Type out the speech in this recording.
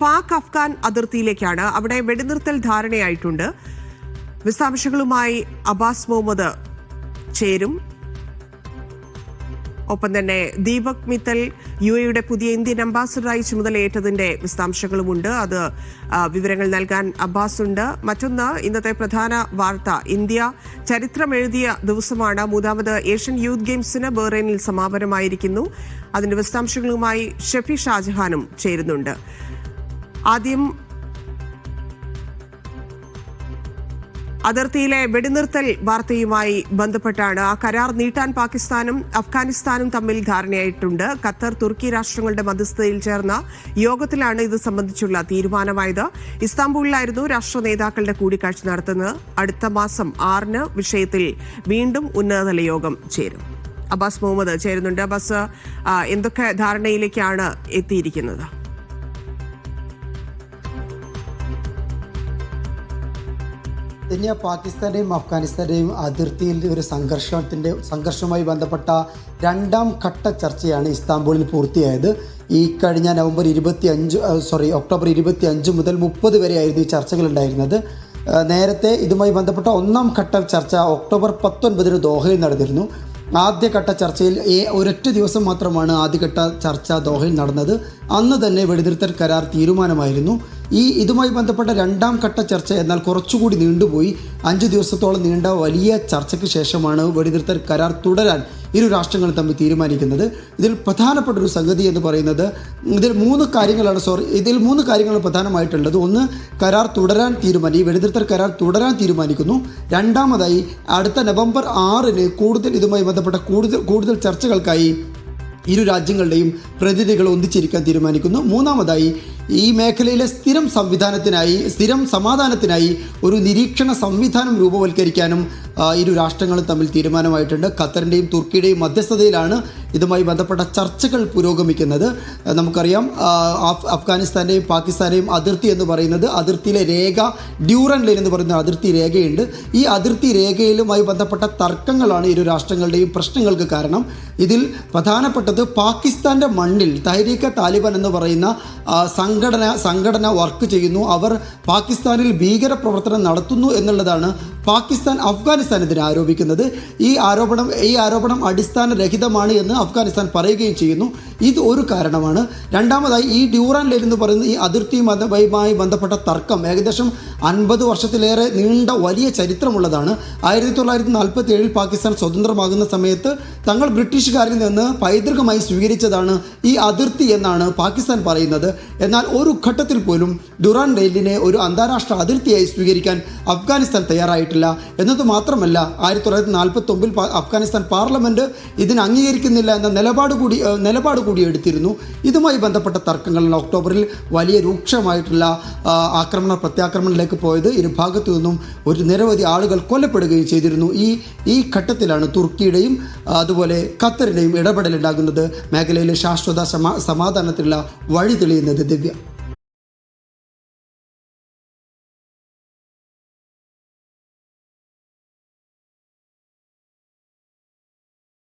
പാക് അഫ്ഗാൻ അതിർത്തിയിലേക്കാണ്. അവിടെ വെടിനിർത്തൽ ധാരണയായിട്ടുണ്ട്. വിശദാംശങ്ങളുമായി അബ്ബാസ് മുഹമ്മദ് ചേരും. ഒപ്പം തന്നെ ദീപക് മിത്തൽ യു എയുടെ പുതിയ ഇന്ത്യൻ അംബാസഡറായി ചുമതലയേറ്റതിന്റെ വിശദാംശങ്ങളുമുണ്ട്. അത് വിവരങ്ങൾ നൽകാൻ അബ്ബാസ് ഉണ്ട് മറ്റൊന്ന് ഇന്നത്തെ പ്രധാന വാർത്ത ഇന്ത്യ ചരിത്രം എഴുതിയ ദിവസമാണ്. മൂന്നാമത് ഏഷ്യൻ യൂത്ത് ഗെയിംസിന് ബഹ്റൈനിൽ സമാപനമായിരിക്കുന്നു. അതിന്റെ വിശദാംശങ്ങളുമായി ഷെഫി ഷാജഹാനും ചേരുന്നുണ്ട്. ആദ്യം അതിർത്തിയിലെ വെടിനിർത്തൽ വാർത്തയുമായി ബന്ധപ്പെട്ടാണ് ആ കരാർ നീട്ടാൻ പാകിസ്ഥാനും അഫ്ഗാനിസ്ഥാനും തമ്മിൽ ധാരണയായിട്ടുണ്ട്. ഖത്തർ തുർക്കി രാഷ്ട്രങ്ങളുടെ മധ്യസ്ഥതയിൽ ചേർന്ന യോഗത്തിലാണ് ഇത് സംബന്ധിച്ചുള്ള തീരുമാനമായത്. ഇസ്താംബൂളിലായിരുന്നു രാഷ്ട്ര നേതാക്കളുടെ കൂടിക്കാഴ്ച നടത്തുന്നത്. അടുത്ത മാസം ആറിന് വിഷയത്തിൽ വീണ്ടും ഉന്നതതല യോഗം ചേരും. അബ്ബാസ് മുഹമ്മദ് ചേരുന്നുണ്ട്. അബ്ബാസ് എന്തൊക്കെ ധാരണയിലേക്കാണ് എത്തിയിരിക്കുന്നത്? ഇനി പാകിസ്ഥാന്റെയും അഫ്ഗാനിസ്ഥാന്റെയും അതിർത്തിയിൽ ഒരു സംഘർഷത്തിന്റെ സംഘർഷവുമായി ബന്ധപ്പെട്ട രണ്ടാം ഘട്ട ചർച്ചയാണ് ഇസ്താംബൂളിൽ പൂർത്തിയായത്. ഈ കഴിഞ്ഞ നവംബർ ഇരുപത്തി അഞ്ച് സോറി ഒക്ടോബർ ഇരുപത്തി അഞ്ച് മുതൽ മുപ്പത് വരെയായിരുന്നു ഈ ചർച്ചകൾ ഉണ്ടായിരുന്നത് നേരത്തെ ഇതുമായി ബന്ധപ്പെട്ട ഒന്നാം ഘട്ട ചർച്ച ഒക്ടോബർ പത്തൊൻപതിന് ദോഹയിൽ നടന്നിരുന്നു. ആദ്യഘട്ട ചർച്ചയിൽ ഒരൊറ്റ ദിവസം മാത്രമാണ് ആദ്യഘട്ട ചർച്ച ദോഹയിൽ നടന്നത്. അന്ന് തന്നെ വെടിനിർത്തൽ കരാർ തീരുമാനമായിരുന്നു. ഈ ഇതുമായി ബന്ധപ്പെട്ട രണ്ടാം ഘട്ട ചർച്ച എന്നാൽ കുറച്ചുകൂടി നീണ്ടുപോയി. അഞ്ച് ദിവസത്തോളം നീണ്ട വലിയ ചർച്ചയ്ക്ക് ശേഷമാണ് വെടിനിർത്തൽ കരാർ തുടരാൻ ഇരു രാഷ്ട്രങ്ങളും തമ്മിൽ തീരുമാനിക്കുന്നത്. ഇതിൽ പ്രധാനപ്പെട്ട ഒരു സംഗതി എന്ന് പറയുന്നത് ഇതിൽ മൂന്ന് കാര്യങ്ങളാണ് സോറി ഇതിൽ മൂന്ന് കാര്യങ്ങളാണ് പ്രധാനമായിട്ടുള്ളത്. ഒന്ന് കരാർ തുടരാൻ തീരുമാനം വെടിനിർത്തൽ കരാർ തുടരാൻ തീരുമാനിക്കുന്നു. രണ്ടാമതായി അടുത്ത നവംബർ ആറിന് കൂടുതൽ ഇതുമായി ബന്ധപ്പെട്ട കൂടുതൽ കൂടുതൽ ചർച്ചകൾക്കായി ഇരു രാജ്യങ്ങളുടെയും പ്രതിനിധികൾ ഒന്നിച്ചിരിക്കാൻ തീരുമാനിക്കുന്നു. മൂന്നാമതായി ഈ മേഖലയിലെ സ്ഥിരം സംവിധാനത്തിനായി സ്ഥിരം സമാധാനത്തിനായി ഒരു നിരീക്ഷണ സംവിധാനം രൂപവൽക്കരിക്കാനും ഇരു രാഷ്ട്രങ്ങളും തമ്മിൽ തീരുമാനമായിട്ടുണ്ട്. ഖത്തറിന്റെയും തുർക്കിയുടെയും മധ്യസ്ഥതയിലാണ് ഇതുമായി ബന്ധപ്പെട്ട ചർച്ചകൾ പുരോഗമിക്കുന്നത്. നമുക്കറിയാം അഫ്ഗാനിസ്ഥാന്റെയും പാകിസ്ഥാന്റെയും അതിർത്തി എന്ന് പറയുന്നത് അതിർത്തിയിലെ രേഖ ഡ്യൂറൻ ലൈൻ എന്ന് പറയുന്ന അതിർത്തി രേഖയുണ്ട്. ഈ അതിർത്തി രേഖയിലുമായി ബന്ധപ്പെട്ട തർക്കങ്ങളാണ് ഇരു രാഷ്ട്രങ്ങളുടെയും പ്രശ്നങ്ങൾക്ക് കാരണം. ഇതിൽ പ്രധാനപ്പെട്ടത് പാകിസ്ഥാന്റെ മണ്ണിൽ തഹരീക്ക താലിബാൻ എന്ന് പറയുന്ന ആ, സംഘടന സംഘടന വർക്ക് ചെയ്യുന്നു. അവർ പാകിസ്ഥാനിൽ ഭീകരപ്രവർത്തനം നടത്തുന്നു എന്നുള്ളതാണ് പാകിസ്ഥാൻ അഫ്ഗാനിസ്ഥാനെതിരെ ആരോപിക്കുന്നത് ഈ ആരോപണം ഈ ആരോപണം അടിസ്ഥാനരഹിതമാണ് എന്ന് അഫ്ഗാനിസ്ഥാൻ പറയുകയും ചെയ്യുന്നു. ഇത് ഒരു കാരണമാണ്. രണ്ടാമതായി ഈ ഡ്യൂറാൻ ലൈൻ എന്ന് പറയുന്ന ഈ അതിർത്തിയുമായി ബന്ധപ്പെട്ട തർക്കം ഏകദേശം അൻപത് വർഷത്തിലേറെ നീണ്ട വലിയ ചരിത്രമുള്ളതാണ്. ആയിരത്തി തൊള്ളായിരത്തി നാൽപ്പത്തി ഏഴിൽ പാകിസ്ഥാൻ സ്വതന്ത്രമാകുന്ന സമയത്ത് തങ്ങൾ ബ്രിട്ടീഷുകാരിൽ നിന്ന് പൈതൃകമായി സ്വീകരിച്ചതാണ് ഈ അതിർത്തി എന്നാണ് പാകിസ്ഥാൻ പറയുന്നത്. എന്നാൽ ഒരു ഘട്ടത്തിൽ പോലും ഡുറാൻ റെയിലിനെ ഒരു അന്താരാഷ്ട്ര അതിർത്തിയായി സ്വീകരിക്കാൻ അഫ്ഗാനിസ്ഥാൻ തയ്യാറായിട്ടില്ല. എന്നത് മാത്രമല്ല ആയിരത്തി തൊള്ളായിരത്തി നാൽപ്പത്തി ഒമ്പതിൽ അഫ്ഗാനിസ്ഥാൻ പാർലമെന്റ് ഇതിനെ അംഗീകരിക്കുന്നില്ല എന്ന നിലപാട് കൂടി നിലപാട് കൂടി എടുത്തിരുന്നു. ഇതുമായി ബന്ധപ്പെട്ട തർക്കങ്ങൾ ഒക്ടോബറിൽ വലിയ രൂക്ഷമായിട്ടുള്ള ആക്രമണ പ്രത്യാക്രമണത്തിലേക്ക് പോയത്. ഇരുഭാഗത്തു നിന്നും ഒരു നിരവധി ആളുകൾ കൊല്ലപ്പെടുകയും ചെയ്തിരുന്നു. ഈ ഈ ഘട്ടത്തിലാണ് തുർക്കിയുടെയും അതുപോലെ ഖത്തറിന്റെയും ഇടപെടലുണ്ടാകുന്നത്. മേഖലയിലെ ശാശ്വത സമാ സമാധാനത്തിലുള്ള വഴി തെളിയുന്നത് ദിവ്യ.